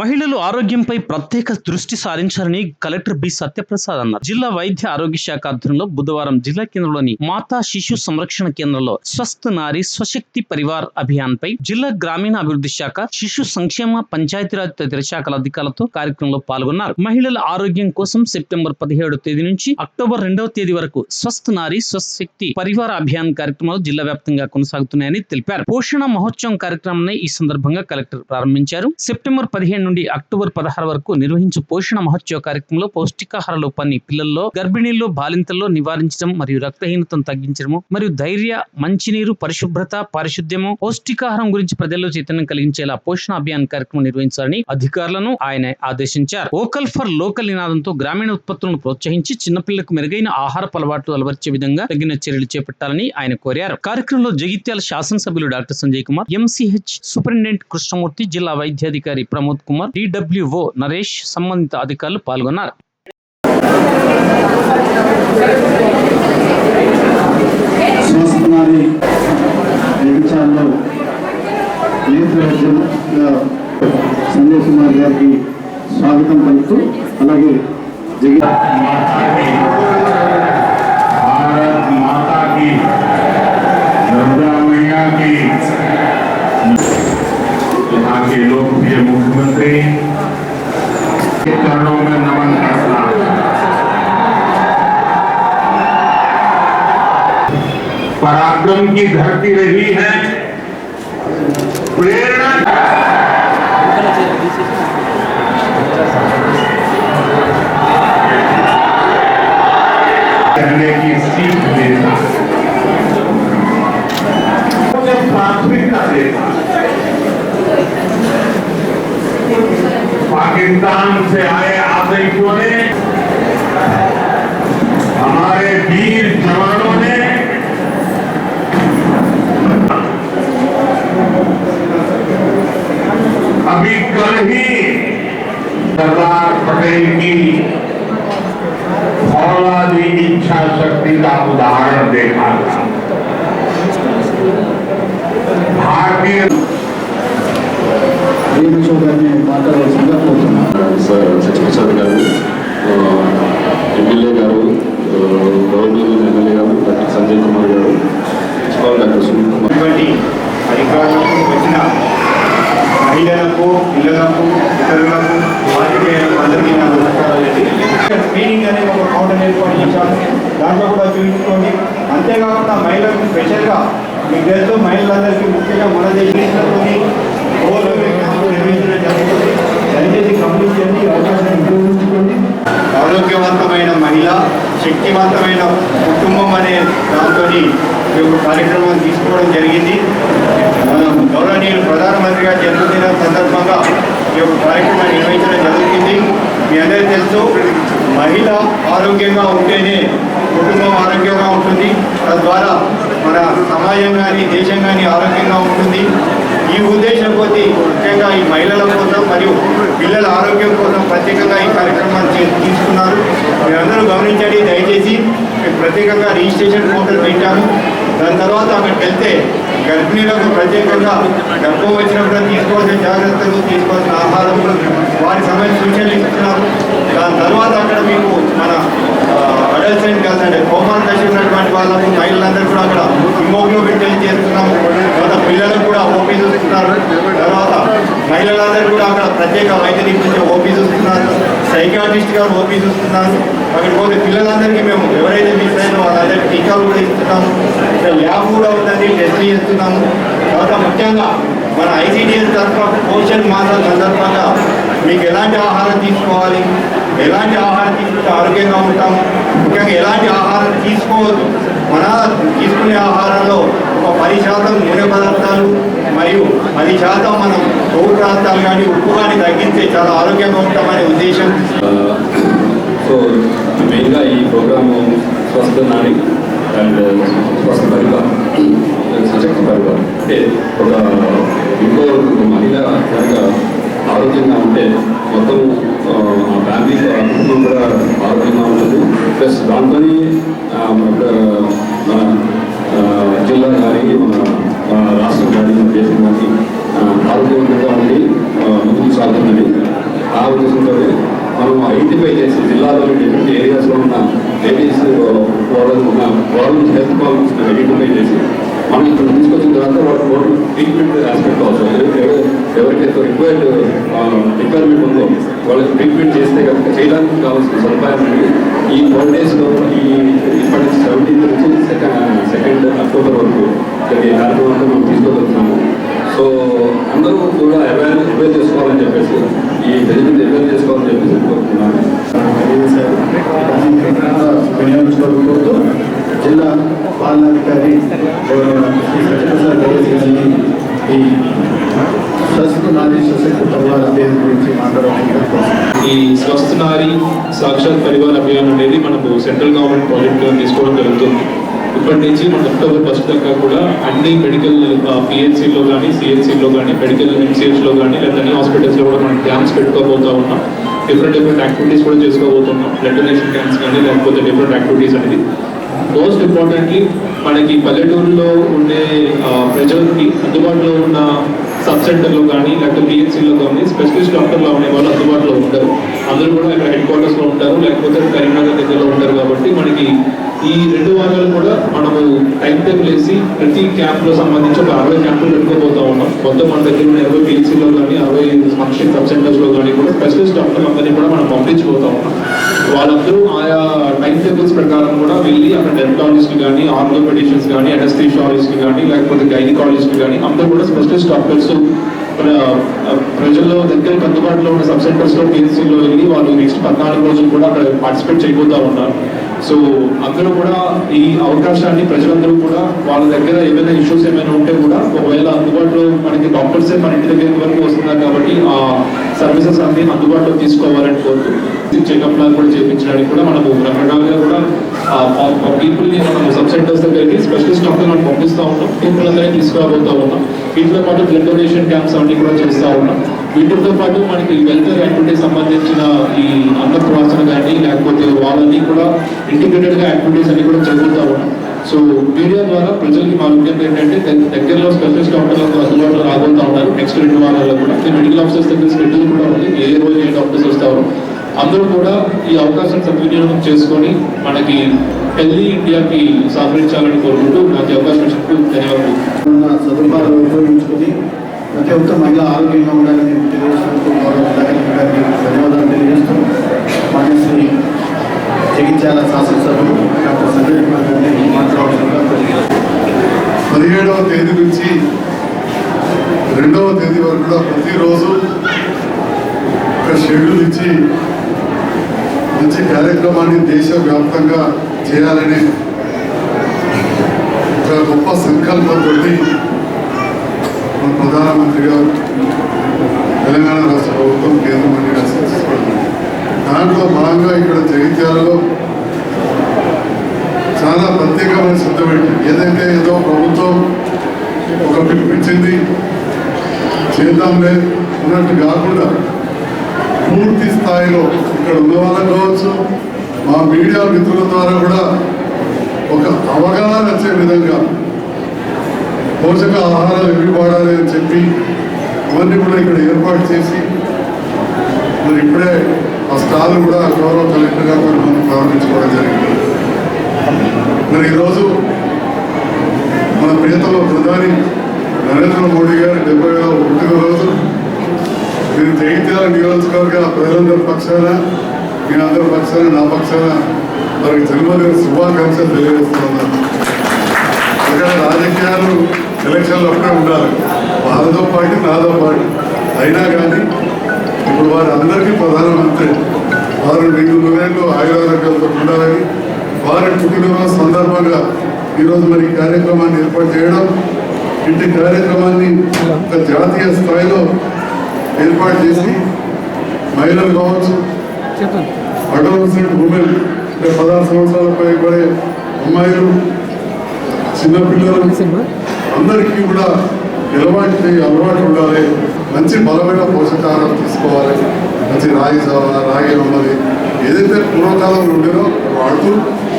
మహిళలు ఆరోగ్యంపై ప్రత్యేక దృష్టి సారించాలని కలెక్టర్ బి సత్యప్రసాద్ అన్నారు. జిల్లా వైద్య ఆరోగ్య శాఖ ఆధ్వర్యంలో బుధవారం జిల్లా కేంద్రంలోని మాతా శిశు సంరక్షణ కేంద్రంలో స్వస్థ నారి స్వశక్తి పరివార్ అభియాన్ పై జిల్లా గ్రామీణ అభివృద్ధి శాఖ శిశు సంక్షేమ పంచాయతీరాజ్ తదితర శాఖల అధికారులతో కార్యక్రమంలో పాల్గొన్నారు. మహిళల ఆరోగ్యం కోసం సెప్టెంబర్ పదిహేడు తేదీ నుంచి అక్టోబర్ రెండవ తేదీ వరకు స్వస్థ నారి స్వశక్తి పరివార అభియాన్ కార్యక్రమాలు జిల్లా వ్యాప్తంగా కొనసాగుతున్నాయని తెలిపారు. పోషణ మహోత్సవం కార్యక్రమాన్ని ఈ సందర్భంగా కలెక్టర్ ప్రారంభించారు. సెప్టెంబర్ పదిహేను నుండి అక్టోబర్ పదహారు వరకు నిర్వహించే పోషణ మహోత్సవ కార్యక్రమంలో పౌష్టికాహార లోపాన్ని పిల్లల్లో గర్భిణీల్లో బాలింతల్లో నివారించడం మరియు రక్తహీనతను తగ్గించడము మరియు ధైర్య మంచినీరు పరిశుభ్రత పారిశుద్ధ్యము పౌష్టికాహారం గురించి ప్రజల్లో చైతన్యం కలిగించేలా పోషణ అభియాన్ కార్యక్రమం నిర్వహించాలని అధికారులను ఆయన ఆదేశించారు. ఓకల్ ఫర్ లోకల్ నినాదంతో గ్రామీణ ఉత్పత్తులను ప్రోత్సహించి చిన్నపిల్లలకు మెరుగైన ఆహార అలవాట్లు అలవర్చే విధంగా తగిన చర్యలు చేపట్టాలని ఆయన కోరారు. కార్యక్రమంలో జగిత్యాల శాసనసభ్యులు doctor Sanjay Kumar MCH superintendent Krishnamurthy జిల్లా వైద్యాధికారి ప్రమోద్ కుమార్ డిడబ్ల్యూఓ నరేష్ సంబంధిత అధికారులు పాల్గొన్నారు స్వస్థనారి జగిత్యాలలో నేత్ర వైద్యం సంజయ్ కుమార్ గారికి స్వాగతం పలుకుతూ అలాగే జగి भारत माता की दुर्गा मैया की यहाँ के लोकप्रिय मुख्यमंत्री पराक्रम की धरती रही है। प्रेरणा करने की सीख मुझे प्राथमिकता देता पाकिस्तान से आए आतंकियों ने हमारे वीर जवानों ही सरदार पटेल की औलादी इच्छा शक्ति का उदाहरण देखा था। भारतीय सर सचिव మహిళలకు స్పెషల్గా మీకు తెలుసు మహిళలందరికీ ముఖ్యంగా మన దేశంలోని జరుగుతుంది. దయచేసి గమనించండి ఈ అవకాశాన్ని ఉపయోగించుకోండి. ఆరోగ్యవంతమైన మహిళ శక్తివంతమైన కుటుంబం అనే దాంతో ఈ యొక్క కార్యక్రమం తీసుకోవడం జరిగింది. మనం గౌరవనీయులు ప్రధానమంత్రి గారి జన్మదిన సందర్భంగా ఈ యొక్క కార్యక్రమం నిర్వహించడం జరుగుతుంది. మీ అందరికీ తెలుసు మహిళ ఆరోగ్యంగా ఉంటేనే ద్వారా మన సమాజం కానీ దేశం కానీ ఆరోగ్యంగా ఉంటుంది. ఈ ఉద్దేశం కొద్ది ముఖ్యంగా ఈ మహిళల కోసం మరియు పిల్లల ఆరోగ్యం కోసం ప్రత్యేకంగా ఈ కార్యక్రమాలు తీసుకున్నారు. మీరందరూ గమనించండి దయచేసి మేము ప్రత్యేకంగా రిజిస్ట్రేషన్ పోర్టల్ పెట్టాము. దాని తర్వాత అక్కడికి వెళ్తే గర్భిణీలకు ప్రత్యేకంగా గర్భం వచ్చినప్పుడు తీసుకోవాల్సిన జాగ్రత్తలు తీసుకోవాల్సిన ఆహారం వారి సమయం సూచనలు ఇస్తున్నారు దాని తర్వాత అక్కడ మీకు మన అడల్ట్స్ కలిసండి గర్ల్స్ అంటే దశ ఉన్నటువంటి వాళ్ళకు మహిళలందరూ కూడా అక్కడ హిమోగ్లోబిన్ టెస్ట్ చేస్తున్నాము తర్వాత పిల్లలకు కూడా ఓపీ చూస్తున్నారు. తర్వాత మహిళలందరూ కూడా అక్కడ ప్రత్యేక వైద్య నిపుణులు ఓపీ చూస్తున్నారు. సైకాట్రిస్ట్ గారు ఓపీ చూస్తున్నారు. అక్కడికి పోతే పిల్లలందరికీ మేము ఎవరైతే మిస్ అయినా వాళ్ళందరికీ టీకాలు కూడా ఇస్తున్నాము. ల్యాబ్ కూడా ఉందని టెస్ట్ చేస్తున్నాము. తర్వాత ముఖ్యంగా మన ఐసీడీఎస్ తరఫున పోషన్ మాసాల సందర్భంగా మీకు ఎలాంటి ఆహారం తీసుకోవాలి? ఎలాంటి ఆహారం తీసుకుంటే ఆరోగ్యంగా ఉంటాము ముఖ్యంగా ఎలాంటి ఆహారం తీసుకోవద్దు? మన తీసుకునే ఆహారంలో ఒక పది శాతం నూనె పదార్థాలు మరియు పది శాతం మనం కొవ్వు పదార్థాలు కానీ ఉప్పు కానీ తగ్గిస్తే చాలా ఆరోగ్యంగా ఉంటామనే ఉద్దేశం. సో మెయిన్గా ఈ ప్రోగ్రాము స్వస్థ నాని అండ్ స్వస్థ పరివార్ సశక్తి పరివార్ అంటే ఒక ఇంకో మహిళ కనుక ఆరోగ్యంగా ఉంటే మొత్తం మా ఫ్యామిలీ కుటుంబం కూడా ఆరోగ్యంగా ఉంటుంది. ప్లస్ దాంతోనే మన జిల్లా కానీ మన రాష్ట్రం కానీ మన దేశం కానీ ఆరోగ్యవంతంగా ఉండి ముందుకు సాగుతుందని ఆ ఉద్దేశంతో మనం ఐడెంటిఫై చేసి జిల్లాలోని డిఫరెంట్ ఏరియాస్లో ఉన్న లేడీస్ ప్రాబ్లమ్స్ ఉన్న ప్రాబ్లమ్స్ హెల్త్ ప్రాబ్లమ్స్ ఐడెంటిఫై చేసి మనం ఇక్కడ తీసుకొచ్చిన తర్వాత వాళ్ళు ట్రీట్మెంట్ ఆస్పెక్ట్ అవసరం. ఎవరికైతే రిక్వైర్డ్ రిక్వైర్మెంట్ ఉందో వాళ్ళకి ట్రీట్మెంట్ చేస్తే కనుక చేయడానికి కావాల్సిన సదుపాయం అనేది ఈ ఫోర్ డేస్లో ఈ ఇప్పటి నుంచి సెవెంటీన్త్ నుంచి సెకండ్ సెకండ్ అక్టోబర్ వరకు ఈ కార్యక్రమాన్ని మనం తీసుకోగలుగుతున్నాము. సో అందరూ కూడా అవేర్ అవేర్ చేసుకోవాలని చెప్పేసి ఈ ఫెసిలిటీ అవేర్ చేసుకోవాలని చెప్పేసి కోరుతున్నాను వినియోగించుకోవడంతో జిల్లా పాలనాధికారి ఈ స్వస్థ నారీ సశక్తి పరివార అభ్యర్థి గురించి మాట్లాడడానికి ఈ స్వస్థ నారి సాక్షాత్ పరివార్ అభియాన్ అనేది మనకు సెంట్రల్ గవర్నమెంట్ ప్రాజెక్ట్ తీసుకోవడం జరుగుతుంది. ఇప్పటి నుంచి మన అక్టోబర్ ఫస్ట్ దాకా కూడా అన్ని మెడికల్ పిహెచ్సిలో కానీ సిహెచ్సిలో కానీ మెడికల్ ఎంసీహెచ్లో కానీ లేదా అన్ని హాస్పిటల్స్లో కూడా మనం క్యాంప్స్ పెట్టుకోబోతా ఉన్నాం. డిఫరెంట్ డిఫరెంట్ యాక్టివిటీస్ కూడా చేసుకోబోతున్నాం. బ్లడ్ డొనేషన్ క్యాంప్స్ కానీ లేకపోతే డిఫరెంట్ యాక్టివిటీస్ అనేది. మోస్ట్ ఇంపార్టెంట్లీ మనకి పల్లెటూరులో ఉండే ప్రజలకి అందుబాటులో ఉన్న సబ్ సెంటర్లో కానీ లేకపోతే పిహెచ్సిలో కానీ స్పెషలిస్ట్ డాక్టర్లు అనే వాళ్ళు అందుబాటులో ఉంటారు. అందరూ కూడా ఇక్కడ హెడ్ క్వార్టర్స్లో ఉంటారు లేకపోతే కరీంనగర్ దగ్గరలో ఉంటారు కాబట్టి మనకి ఈ రెండు వారాలు కూడా మనము టైం టేబుల్ వేసి ప్రతి క్యాంప్లో సంబంధించి ఒక అరవై క్యాంపులు పెట్టుకోబోతా ఉన్నాం. మొత్తం మన దగ్గర ఉన్న ఇరవై పిహెచ్సిలో కానీ అరవై ఫంక్షన్ సబ్ సెంటర్స్లో కానీ కూడా స్పెషలిస్ట్ డాక్టర్లు అందరినీ కూడా మనం పంపించబోతా ఉన్నాం. వాళ్ళందరూ ఆయా టైం టేబుల్స్ ప్రకారం కూడా వెళ్ళి అక్కడ డెంటాలజిస్ట్ కానీ ఆర్థోపెడిషియన్స్ కానీ అనస్థిషియాలజిస్ట్ కానీ లేకపోతే గైనకాలజిస్ట్ కానీ అందరూ కూడా స్పెషలిస్ట్ డాక్టర్స్ ప్రజల్లో దగ్గరికి అందుబాటులో ఉన్న సబ్ సెంటర్స్లో వెళ్ళి వాళ్ళు నెక్స్ట్ పద్నాలుగు రోజులు కూడా అక్కడ పార్టిసిపేట్ చేయబోతా ఉన్నారు. సో అందరూ కూడా ఈ అవకాశాన్ని ప్రజలందరూ కూడా వాళ్ళ దగ్గర ఏమైనా ఇష్యూస్ ఏమైనా ఉంటే కూడా ఒకవేళ అందుబాటులో మనకి డాక్టర్సే మన ఇంటి దగ్గర వరకు వస్తున్నారు కాబట్టి ఆ సర్వీసెస్ అన్ని అందుబాటులో తీసుకోవాలని కోరుతూ చెకప్ లాగా కూడా చేయించడానికి కూడా మనము రకరకాలుగా కూడా పీపుల్ని మనం సబ్ సెంటర్స్ దగ్గరికి స్పెషలిస్ట్ డాక్టర్ మనం పంపిస్తా ఉన్నాం. పీపుల్ అందరినీ తీసుకురాబోతూ ఉన్నాం. వీటితో పాటు బ్లడ్ డొనేషన్ క్యాంప్స్ అన్ని కూడా చేస్తూ ఉన్నాం. వీటితో పాటు మనకి వెల్ఫేర్ యాక్టివిటీస్ సంబంధించిన ఈ అన్నప్రాసన కానీ లేకపోతే వాళ్ళని కూడా ఇంటిగ్రేటెడ్గా యాక్టివిటీస్ అన్ని కూడా జరుగుతూ సో మీడియా ద్వారా ప్రజలకి మా విజ్ఞప్తి ఏంటంటే దగ్గరలో స్పెషలిస్ట్ డాక్టర్లకు అందుబాటులో రాబోతూ ఉన్నారు. నెక్స్ట్ రెండు వారాల్లో కూడా. ఈ మెడికల్ ఆఫీసర్స్ దగ్గర షెడ్యూల్ కూడా ఉంది. ఏ రోజు ఏ డాక్టర్స్ వస్తారు అందరూ కూడా ఈ అవకాశం సద్వినియోగం చేసుకొని మనకి హెల్దీ ఇండియాకి సహకరించాలని కోరుకుంటూ నాకు అవకాశం ఇచ్చినందుకు ధన్యవాదాలు. సదుపాయాలు ఉపయోగించుకుని ప్రతి ఒక్క మహిళ ఆరోగ్యంగా ఉండాలని తెలియజేసినందుకు గౌరవ గారికి ధన్యవాదాలు తెలియజేస్తూ మాన్యశ్రీ జగిత్యాల శాసనసభ్యులు డాక్టర్ సంజయ్ కుమార్ గారిని మాట్లాడాల్సిందిగా పదిహేడవ తేదీ నుంచి రెండవ తేదీ వరకు కూడా ప్రతిరోజు ఒక షెడ్యూల్ ఇచ్చి మంచి కార్యక్రమాన్ని దేశవ్యాప్తంగా చేయాలనే ఒక గొప్ప సంకల్పంతో మన ప్రధానమంత్రి గారు తెలంగాణ రాష్ట్ర ప్రభుత్వం కేంద్ర మంత్రి రాష్ట్రం దాంట్లో భాగంగా ఇక్కడ జగిత్యాలలో చాలా ప్రత్యేకమైన శ్రద్ధ పెట్టింది ఏదైతే ఏదో ప్రభుత్వం ఒక పిలిపించింది చేద్దాంలే అన్నట్టు కాకుండా పూర్తి స్థాయిలో ఇక్కడ ఉన్న కావచ్చు మా మీడియా మిత్రుల ద్వారా కూడా ఒక అవగాహన వచ్చే విధంగా పోషక ఆహారాలు ఎవి వాడాలి అని చెప్పి ఇవన్నీ కూడా ఇక్కడ ఏర్పాటు చేసి మరి ఇప్పుడే ఆ స్టాల్ కూడా గౌరవ కలెక్టర్ గారు మనం ప్రారంభించుకోవడం జరిగింది. మరి ఈరోజు మన ప్రియతమ ప్రధాని నరేంద్ర మోడీ గారి డెబ్బై ఒకటవ రోజు నేను జగిత్యాల నియోజకవర్గ ప్రజలందరి పక్షాన మీ అందరి పక్షాన నా పక్షాన వారికి జన్మదిన శుభాకాంక్షలు తెలియజేస్తున్నాను ఇక్కడ రాజకీయాలు ఎలక్షన్లు అప్పుడే ఉండాలి. వాళ్ళతో పాటు నాతో పాటు. అయినా కానీ ఇప్పుడు వారి అందరికీ ప్రధానమంత్రి. వారు రెండు నూరేళ్ళు ఆయురారోగ్యాలతో ఉండాలని వారి పుట్టినరోజు సందర్భంగా ఈరోజు మరి కార్యక్రమాన్ని ఏర్పాటు చేయడం ఇంటి కార్యక్రమాన్ని ఒక జాతీయ స్థాయిలో ఏర్పాటు చేసి మహిళలు కావచ్చు అడోలసెంట్ ఉమెన్ అంటే పదహారు సంవత్సరాల పైబడే అమ్మాయిలు చిన్నపిల్లలు అందరికీ కూడా ఎలవాటి అలవాటు ఉండాలి. మంచి బలమైన పోషకాహారం తీసుకోవాలి. మంచి రాగి రాగి ఉండాలి ఏదైతే పూర్వకాలంలో ఉండేదో వాడుతూ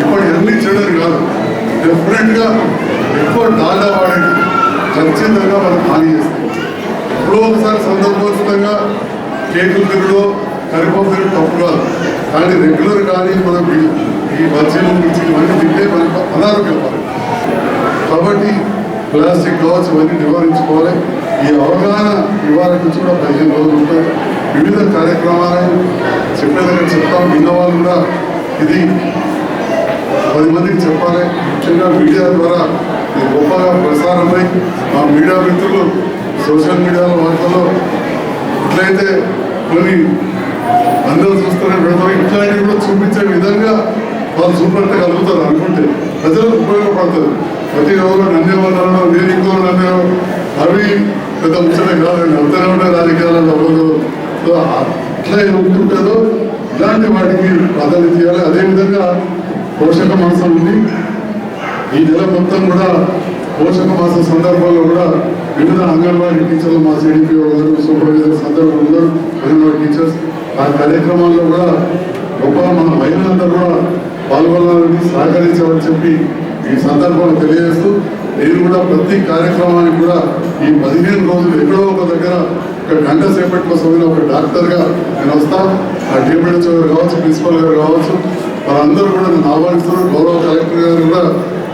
ఇప్పుడు ఎన్ని చేయడం కాదు. డెఫినెట్గా ఎక్కువ డాల్డా వాడండి. ఖచ్చితంగా మనకు హాని చేస్తాం ఇప్పుడు ఒకసారి సందర్భోచితంగా కేకులు తిరగడం కరిపం తిరగడం తప్పు కాదు. కానీ రెగ్యులర్ కానీ మనం ఈ- మధ్యలో ఈ బజ్జీలు మిర్చి ఇవన్నీ తింటే మనకు అనారోగ్యం కాబట్టి ప్లాస్టిక్ కావచ్చు ఇవన్నీ నివారించుకోవాలి. ఈ అవగాహన నివారణ నుంచి కూడా పదిహేను రోజులు ఉంటాయి. వివిధ కార్యక్రమాలను చెప్పే దగ్గర చెప్తాం విన్న వాళ్ళు కూడా ఇది పది మందికి చెప్పాలి. ముఖ్యంగా మీడియా ద్వారా ఇది గొప్పగా ప్రసారమై మా మీడియా మిత్రులు సోషల్ మీడియాలో వార్తల్లో ఎట్లయితే కొన్ని అందరూ చూస్తున్న పెడతారు ఇట్లాంటివి కూడా చూపించే విధంగా వాళ్ళు చూపెట్టగలుగుతారు అనుకుంటే ప్రజలకు ఉపయోగపడుతుంది ప్రతి ఎవరు నన్నేమన్నారో నేను ఇంకో అవి పెద్ద ముచ్చట కాదు అంతనే ఉంటాయి రాజకీయాలలో ఎవరు అట్లా ఉంటుంటుందో ఇలాంటి వాటికి ప్రాధాన్యత ఇవ్వాలి. అదేవిధంగా పోషక మాసం ఉంది. ఈ నెల మొత్తం కూడా పోషక మాస సందర్భంలో కూడా వివిధ అంగన్వాడీ టీచర్లు మా సిడిపిఓ గారు సూపర్వైజర్స్ అందరూ ఉన్నారు అంగన్వాడీ టీచర్స్ ఆ కార్యక్రమాల్లో కూడా గొప్ప మన మహిళలందరూ కూడా పాల్గొనాలని సహకరించవని చెప్పి ఈ సందర్భంలో తెలియజేస్తూ నేను కూడా ప్రతి కార్యక్రమానికి కూడా ఈ పదిహేను రోజులు ఎక్కడో ఒక దగ్గర ఒక గంట సేపటి కోసం ఒక డాక్టర్గా నేను వస్తా. ఆ డిఎంహెచ్ఓ గారు కావచ్చు ప్రిన్సిపల్ గారు కావచ్చు వాళ్ళందరూ కూడా నన్ను ఆహ్వానిస్తున్నారు. గౌరవ కలెక్టర్ గారు కూడా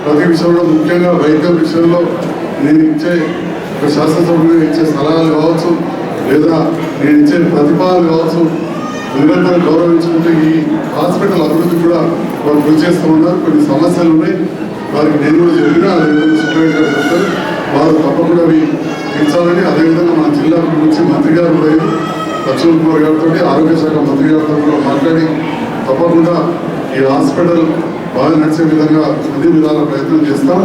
ప్రతి విషయంలో ముఖ్యంగా వైద్యం విషయంలో నేను ఇచ్చే ఒక శాసనసభ్యులు ఇచ్చే సలహాలు కావచ్చు లేదా నేను ఇచ్చే ప్రతిపాదనలు కావచ్చు నిరంతరం గౌరవించుకుంటే ఈ హాస్పిటల్ అభివృద్ధి కూడా వారు కృషి చేస్తూ ఉన్నారు. కొన్ని సమస్యలు ఉన్నాయి. వారికి నేను కూడా చెప్పినా అదేవిధంగా సూపరింటెండెంట్ గారు చెప్తారు వారు తప్పకుండా అవి పెంచాలని అదేవిధంగా మన జిల్లా నుంచి మంత్రి గారు కూడా లక్ష్మణ్ కుమార్ గారితో ఆరోగ్య శాఖ మంత్రి గారితో కూడా మాట్లాడి తప్పకుండా ఈ హాస్పిటల్ బాగా నడిచే విధంగా అన్ని విధాల ప్రయత్నం చేస్తాం.